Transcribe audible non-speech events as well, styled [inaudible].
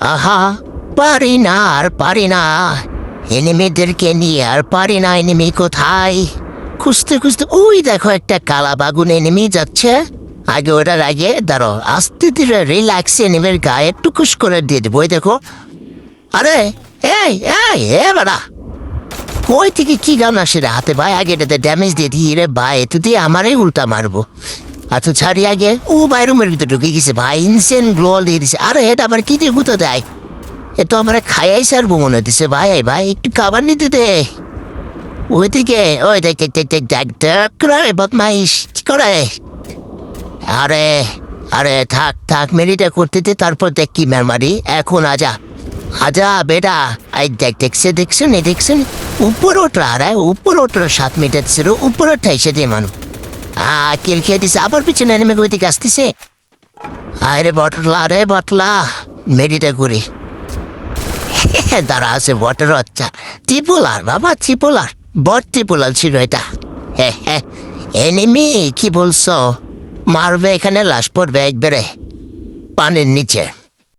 আহা, পারি না আর পারি না। এনিমিদেরকে নিয়ে আর পারি না এনিমি কোথায়? খুঁজতে খুঁজতে, ওই দেখো একটা কালা বাগুন এনিমি যাচ্ছে। আগে ওটার আগে দাঁড়ো আস্তে ধীরে রিল্যাক্স এনিমির গায়ে একটু টুকুস করে দিয়ে দেবো, ওই দেখো। আরে, এই এই, এ বাড়া। কই থেকে কি গান আসে রে হাতে? ভাই, আগে এটাতে ড্যামেজ দিয়ে দিই রে ভাই এত দিয়ে আমারই উল্টা মারবো। আচ্ছা ছাড়ি আগে। ও ভাই, রুমের ভিতরে ঢুকে গেছে ভাই। ইনসেন গ্লোয়াল দিয়ে দিছে। আরে, এটা আবার কি দিয়ে গুঁতো দেয়? এ তো আমরা খাইয়াই সারবো মনে হতেছে ভাই ভাই, একটু খাবার নিতে দে। ওইদিকে ওই দেখ বদমাইশ। কি করে? আরে আরে, থাক থাক, মেরিটা করতে দে, তারপর দেখ কি মেরমারি। এখন আজা আজা, বেটা। আই দেখ, দেখছে দেখছেন এই দেখছেন উপর ওঠা, আরে, উপর ওঠার সাত মিটার ছিল উপর ওঠা, এসে দিয়ে মানুষ কিল খেয়ে দিছে। আবার পিছনে নেমে ওইদিকে আসতেছে। আরে বটলা রে বটলা। মেরিটা করি [laughs] দাঁড়া আছে বটের বাচ্চা। ত্রিপুলার, বাবা, ত্রিপুলার। বট ত্রিপুলার ছিল এটা। হ্যাঁ হ্যাঁ এনিমি কি বলছো? মারবে এখানে, লাশ পড়বে একবারে। পানির নিচে।